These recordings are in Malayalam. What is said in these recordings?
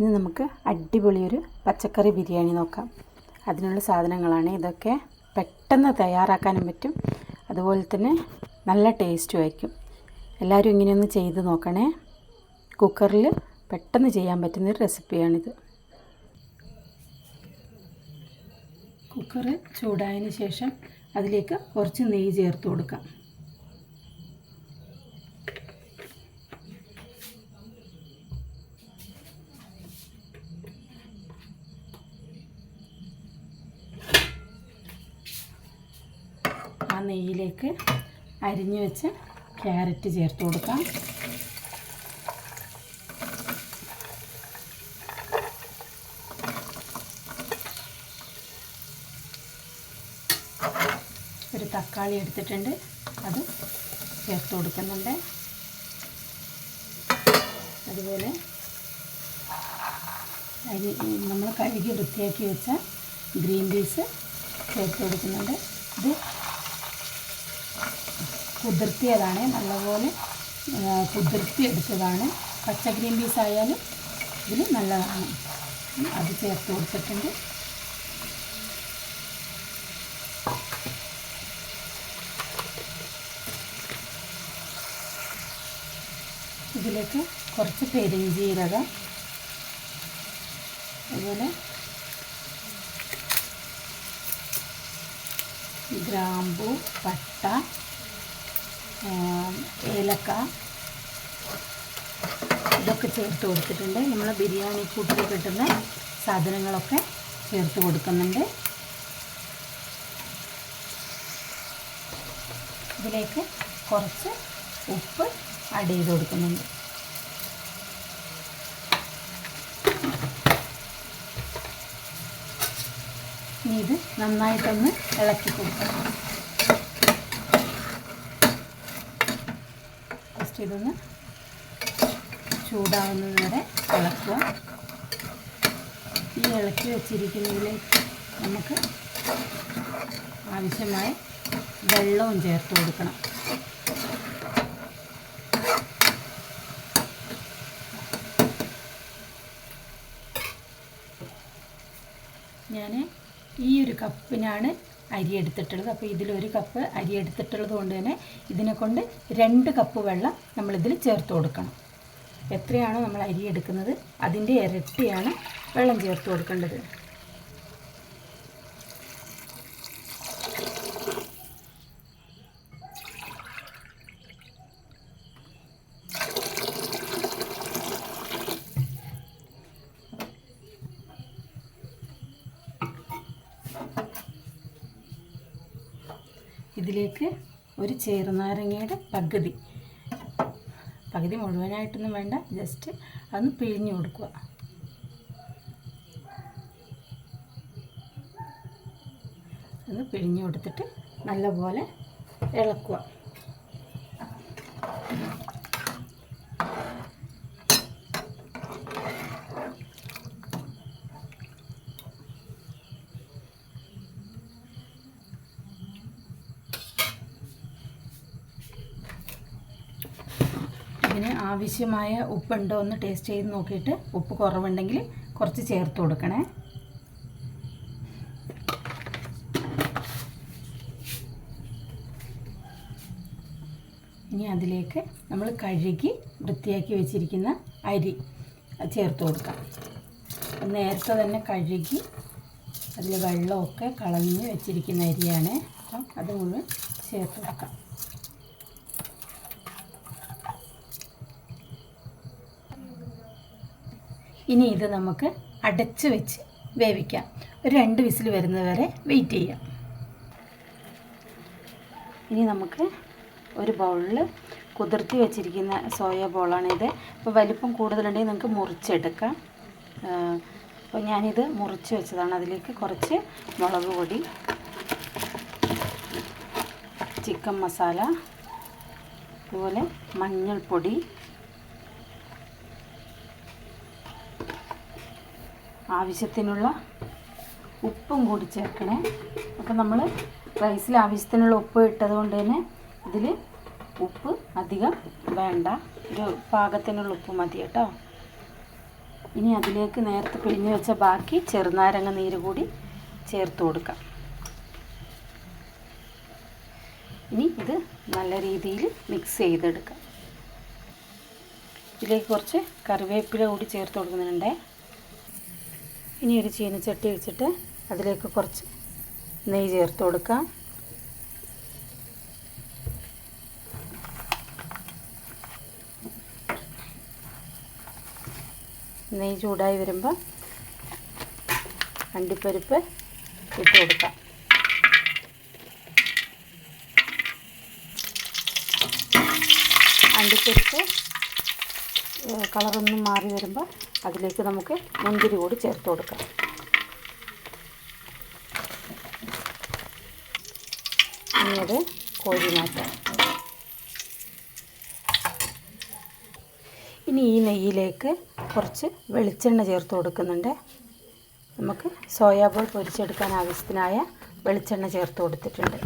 ഇന്ന് നമുക്ക് അടിപൊളിയൊരു പച്ചക്കറി ബിരിയാണി നോക്കാം. അതിനുള്ള സാധനങ്ങളാണ് ഇതൊക്കെ. പെട്ടെന്ന് തയ്യാറാക്കാനും പറ്റും. അതുപോലെ തന്നെ നല്ല ടേസ്റ്റും ആയിരിക്കും. എല്ലാവരും ഇങ്ങനെയൊന്ന് ചെയ്ത് നോക്കണേ. കുക്കറിൽ പെട്ടെന്ന് ചെയ്യാൻ പറ്റുന്നൊരു റെസിപ്പിയാണിത്. കുക്കർ ചൂടായതിന് ശേഷം അതിലേക്ക് കുറച്ച് നെയ്യ് ചേർത്ത് കൊടുക്കാം. നെയ്യിലേക്ക് അരിഞ്ഞു വെച്ച് ക്യാരറ്റ് ചേർത്ത് കൊടുക്കാം. ഒരു തക്കാളി എടുത്തിട്ടുണ്ട് അത് ചേർത്ത് കൊടുക്കുന്നുണ്ട്. അതുപോലെ അരി നമ്മൾ കഴുകി വൃത്തിയാക്കി വെച്ച ഗ്രീൻ പീസ് ചേർത്ത് കൊടുക്കുന്നുണ്ട്. ഇത് കുതിർത്തിയതാണ്. നല്ലപോലെ കുതിർത്തി എടുത്തതാണ് പച്ച ഗ്രീൻ പീസ് ആയാലും ഇതിൽ നല്ലതാണ്. അത് ചേർത്ത് കൊടുത്തിട്ടുണ്ട്. ഇതിലേക്ക് കുറച്ച് പെരിഞ്ജീരകം അതുപോലെ ഗ്രാമ്പു പട്ട ഏലക്ക. ഇതൊക്കെ ചേർത്ത് കൊടുത്തിട്ടുണ്ട്. നമ്മൾ ബിരിയാണി കൂട്ടിൽ കിട്ടുന്ന സാധനങ്ങളൊക്കെ ചേർത്ത് കൊടുക്കുന്നുണ്ട്. ഇതിലേക്ക് കുറച്ച് ഉപ്പ് ആഡ് ചെയ്ത് കൊടുക്കുന്നുണ്ട്. ഇനി ഇത് നന്നായിട്ടൊന്ന് ഇളക്കി കൊടുക്കണം. ജസ്റ്റ് ചൂടാവുന്നത് വരെ ഇളക്കുക. ഈ ഇളക്കി വെച്ചിരിക്കുന്നതിലേക്ക് നമുക്ക് ആവശ്യമായ വെള്ളവും ചേർത്ത് കൊടുക്കണം. ഞാൻ ഈ ഒരു കപ്പിനാണ് അരി എടുത്തിട്ടുള്ളത്. അപ്പോൾ ഇതിലൊരു കപ്പ് അരി എടുത്തിട്ടുള്ളത് കൊണ്ട് തന്നെ ഇതിനെ കൊണ്ട് രണ്ട് കപ്പ് വെള്ളം നമ്മളിതിൽ ചേർത്ത് കൊടുക്കണം. എത്രയാണോ നമ്മൾ അരി എടുക്കുന്നത് അതിന്റെ ഇരട്ടിയാണ് വെള്ളം ചേർത്ത് കൊടുക്കേണ്ടത്. ഇതിലേക്ക് ഒരു ചെറുനാരങ്ങയുടെ പകുതി. പകുതി മുഴുവനായിട്ടൊന്നും വേണ്ട ജസ്റ്റ് അതൊന്ന് പിഴിഞ്ഞു കൊടുക്കുക. അത് പിഴിഞ്ഞു കൊടുത്തിട്ട് നല്ലപോലെ ഇളക്കുക. ഇതിന് ആവശ്യമായ ഉപ്പുണ്ടോ എന്ന് ടേസ്റ്റ് ചെയ്ത് നോക്കിയിട്ട് ഉപ്പ് കുറവുണ്ടെങ്കിൽ കുറച്ച് ചേർത്ത് കൊടുക്കണേ. ഇനി അതിലേക്ക് നമ്മൾ കഴുകി വൃത്തിയാക്കി വെച്ചിരിക്കുന്ന അരി ചേർത്ത് കൊടുക്കാം. നേരത്തെ തന്നെ കഴുകി അതിൽ വെള്ളമൊക്കെ കളഞ്ഞ് വെച്ചിരിക്കുന്ന അരിയാണ്. അപ്പം അത് മുഴുവൻ ചേർത്ത് കൊടുക്കാം. ഇനി ഇത് നമുക്ക് അടച്ച് വെച്ച് വേവിക്കാം. ഒരു രണ്ട് വിസിൽ വരുന്നതുവരെ വെയിറ്റ് ചെയ്യാം. ഇനി നമുക്ക് ഒരു ബൗളിൽ കുതിർത്തി വെച്ചിരിക്കുന്ന സോയ ബോളാണിത് അപ്പോൾ വലിപ്പം കൂടുതലുണ്ടെങ്കിൽ നിങ്ങൾക്ക് മുറിച്ചെടുക്കാം. അപ്പോൾ ഞാനിത് മുറിച്ച് വെച്ചതാണ്. അതിലേക്ക് കുറച്ച് മുളക് പൊടി ചിക്കൻ മസാല അതുപോലെ മഞ്ഞൾപ്പൊടി ആവശ്യത്തിനുള്ള ഉപ്പും കൂടി ചേർക്കണേ. അപ്പോൾ നമ്മൾ റൈസിൽ ആവശ്യത്തിനുള്ള ഉപ്പ് ഇട്ടത് കൊണ്ട് തന്നെ ഇതിൽ ഉപ്പ് അധികം വേണ്ട. ഒരു പാകത്തിനുള്ള ഉപ്പ് മതി കേട്ടോ. ഇനി അതിലേക്ക് നേരത്തെ പിഴിഞ്ഞ് വെച്ച ബാക്കി ചെറുനാരങ്ങ നീര് കൂടി ചേർത്ത് കൊടുക്കാം. ഇനി ഇത് നല്ല രീതിയിൽ മിക്സ് ചെയ്തെടുക്കാം. ഇതിലേക്ക് കുറച്ച് കറിവേപ്പില കൂടി ചേർത്ത് കൊടുക്കുന്നുണ്ട്. ഇനി ഒരു ചീനച്ചട്ടി വെച്ചിട്ട് അതിലേക്ക് കുറച്ച് നെയ്യ് ചേർത്ത് കൊടുക്കാം നെയ്യ് ചൂടായി വരുമ്പോൾ അണ്ടിപ്പരിപ്പ് ഇട്ട് കൊടുക്കാം അണ്ടിപ്പരിപ്പ് കളറൊന്നും മാറി വരുമ്പോൾ അതിലേക്ക് നമുക്ക് മുന്തിരി കൂടി ചേർത്ത് കൊടുക്കാം. പിന്നീട് കോഴി മാറ്റാം ഇനി ഈ നെയ്യിലേക്ക് കുറച്ച് വെളിച്ചെണ്ണ ചേർത്ത് കൊടുക്കുന്നുണ്ട്. നമുക്ക് സോയാബോൾ പൊരിച്ചെടുക്കാൻ ആവശ്യത്തിനായ വെളിച്ചെണ്ണ ചേർത്ത് കൊടുത്തിട്ടുണ്ട്.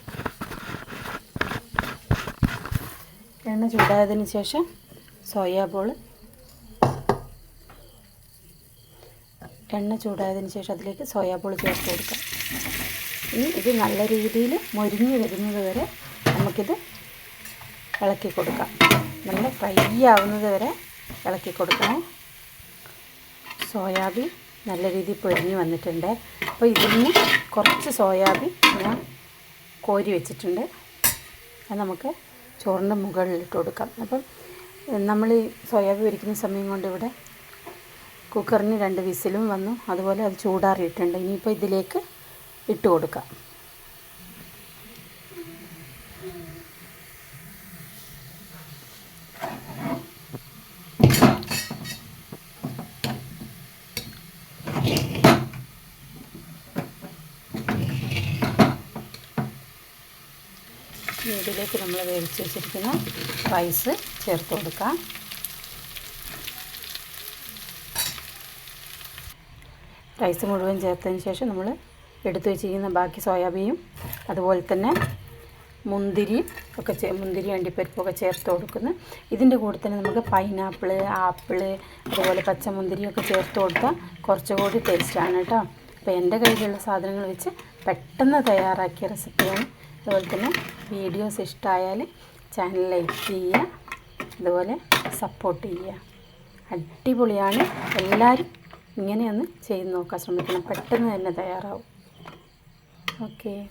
എണ്ണ ചൂടായതിന് ശേഷം സോയാബോൾ എണ്ണ ചൂടായതിന് ശേഷം അതിലേക്ക് സോയാബോൾ ചേർത്ത് കൊടുക്കാം. ഇനി ഇത് നല്ല രീതിയിൽ മൊരിഞ്ഞ് വരുന്നത് വരെ നമുക്കിത് ഇളക്കി കൊടുക്കാം. നല്ല ഫ്രൈ ആവുന്നത് വരെ ഇളക്കി കൊടുക്കണം. സോയാബീൻ നല്ല രീതിയിൽ പൊരിഞ്ഞ് വന്നിട്ടുണ്ട്. അപ്പോൾ ഇതിൽ നിന്ന് കുറച്ച് സോയാബീൻ ഞാൻ കോരി വെച്ചിട്ടുണ്ട്. അത് നമുക്ക് ചോറിന്റെ മുകളിലിട്ട് കൊടുക്കാം. അപ്പം നമ്മൾ ഈ സോയാബീൻ പൊരിക്കുന്ന സമയം കൊണ്ട് ഇവിടെ കുക്കറിന് രണ്ട് വിസിലും വന്നു. അതുപോലെ അത് ചൂടാറിയിട്ടുണ്ട്. ഇനിയിപ്പോൾ ഇതിലേക്ക് ഇട്ട് കൊടുക്കാം. ഇതിലേക്ക് നമ്മൾ വേവിച്ച് വെച്ചിരിക്കുന്ന റൈസ് ചേർത്ത് കൊടുക്കാം. റൈസ് മുഴുവൻ ചേർത്തതിന് ശേഷം നമ്മൾ എടുത്തു വെച്ചിരിക്കുന്ന ബാക്കി സോയാബീനും അതുപോലെ തന്നെ മുന്തിരി ഒക്കെ ചേ മുന്തിരി അണ്ടിപ്പരിപ്പൊക്കെ ചേർത്ത് കൊടുക്കുന്നു. ഇതിന്റെ കൂടെ തന്നെ നമുക്ക് പൈനാപ്പിൾ ആപ്പിൾ അതുപോലെ പച്ചമുന്തിരിയൊക്കെ ചേർത്ത് കൊടുത്താൽ കുറച്ചുകൂടി ടേസ്റ്റാണ് കേട്ടോ. അപ്പോൾ എന്റെ കയ്യിലുള്ള സാധനങ്ങൾ വെച്ച് പെട്ടെന്ന് തയ്യാറാക്കിയ റെസിപ്പിയാണ്. അതുപോലെ തന്നെ വീഡിയോസ് ഇഷ്ടമായാൽ ചാനൽ ലൈക്ക് ചെയ്യുക അതുപോലെ സപ്പോർട്ട് ചെയ്യുക. അടിപൊളിയാണ്. എല്ലാവരും ഇങ്ങനെയൊന്ന് ചെയ്ത് നോക്കാൻ ശ്രമിക്കണം. പെട്ടെന്ന് തന്നെ തയ്യാറാവും. ഓക്കേ